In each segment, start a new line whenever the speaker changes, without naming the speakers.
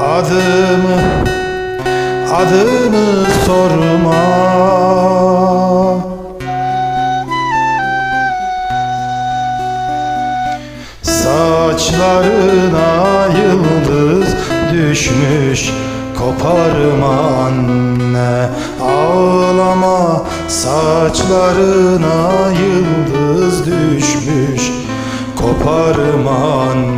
adımı adımı sorma. Saçlarına yıldız düşmüş Koparma anne. Ağlama Saçlarına yıldız düşmüş Koparma anne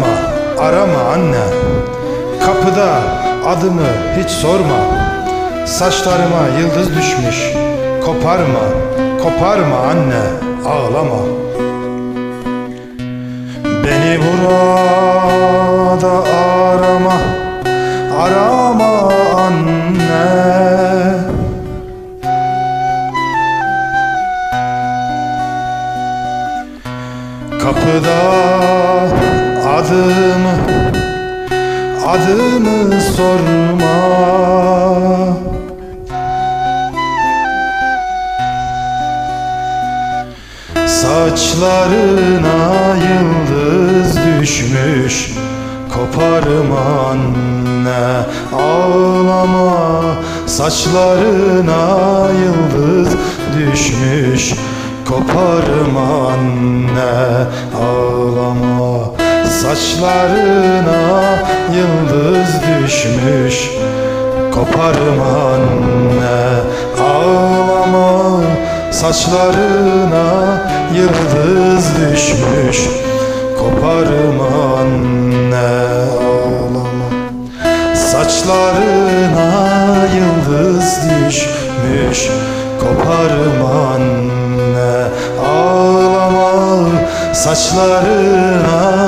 arama, arama anne. Kapıda adımı hiç sorma. Saçlarıma yıldız düşmüş. Koparma, koparma anne. Ağlama. Beni burada arama. Arama anne. Kapıda adımı Adımı sorma. Saçlarına yıldız düşmüş Koparma anne ağlama. Saçlarına yıldız düşmüş Koparma anne ağlama Saçlarına yıldız düşmüş. Koparma anne ağlama. Saçlarına yıldız düşmüş. Koparma anne ağlama. Saçlarına yıldız düşmüş. Koparma anne ağlama. Saçlarına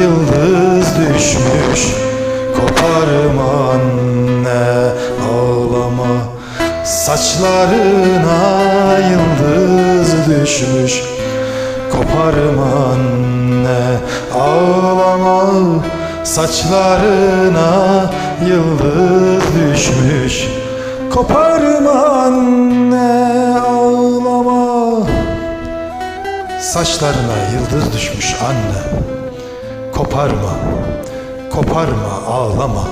yıldız düşmüş. Koparma anne ağlama. Saçlarına yıldız düşmüş. Koparma anne ağlama. Saçlarına yıldız düşmüş. Koparma anne ağlama. Saçlarına yıldız düşmüş anne Koparma, koparma ağlama